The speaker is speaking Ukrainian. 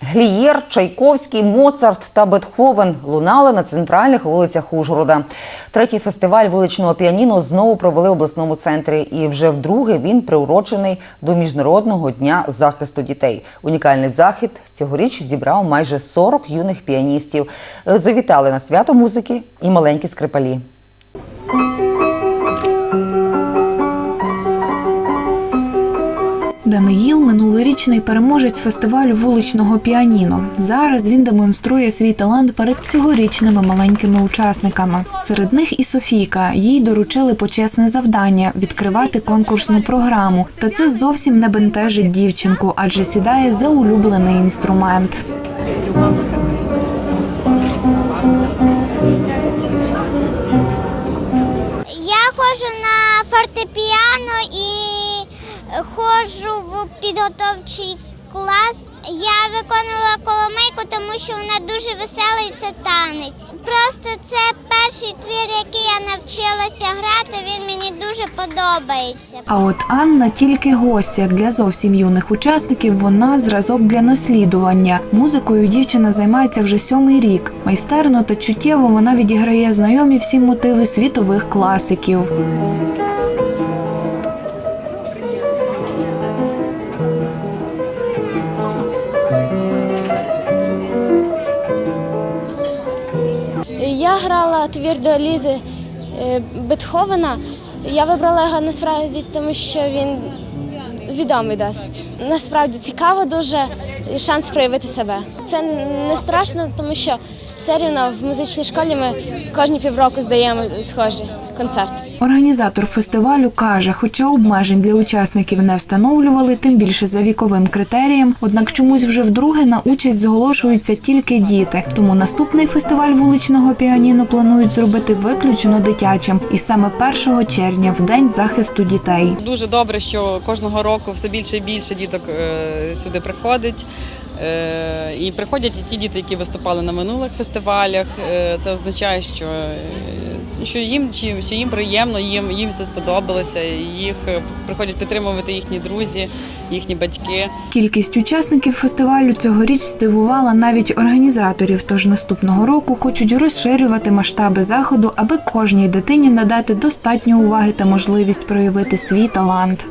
Глієр, Чайковський, Моцарт та Бетховен лунали на центральних вулицях Ужгорода. Третій фестиваль вуличного піаніно знову провели в обласному центрі, і вже вдруге він приурочений до міжнародного дня захисту дітей. Унікальний захід цьогоріч зібрав майже 40 юних піаністів. Завітали на свято музики і маленькі скрипалі. Даниїл минулорічний переможець фестивалю вуличного піаніно. Зараз він демонструє свій талант перед цьогорічними маленькими учасниками. Серед них і Софійка. Їй доручили почесне завдання відкривати конкурсну програму. Та це зовсім не бентежить дівчинку, адже сідає за улюблений інструмент. Я ходжу на фортепіано і ходжу в підготовчий клас. Я виконувала коломейку, тому що вона дуже весела і це танець. Просто це перший твір, який я навчилася грати. Він мені дуже подобається. А от Анна тільки гостя для зовсім юних учасників. Вона зразок для наслідування. Музикою дівчина займається вже сьомий рік. Майстерно та чуттєво вона відіграє знайомі всім мотиви світових класиків. Грала твір до Лізи е, Бетховена. Я вибрала його насправді, тому що він відомий досить. Насправді цікаво дуже шанс проявити себе. Це не страшно, тому що все рівно в музичній школі ми кожні півроку здаємо схожі концерти. Організатор фестивалю каже, хоча обмежень для учасників не встановлювали, тим більше за віковим критерієм, однак чомусь вже вдруге на участь зголошуються тільки діти. Тому наступний фестиваль вуличного піаніно планують зробити виключно дитячим, і саме 1 червня, в день захисту дітей. Дуже добре, що кожного року все більше і більше діток е, сюди приходить. Е, І приходять і ті діти, які виступали на минулих фестивалях. Е, Це означає, що, що їм чи- що їм приємно, їм їм все сподобалося. Їх е, приходять підтримувати їхні друзі, їхні батьки. Кількість учасників фестивалю цьогоріч здивувала навіть організаторів. Тож наступного року хочуть розширювати масштаби заходу, аби кожній дитині надати достатньо уваги та можливість проявити свій талант.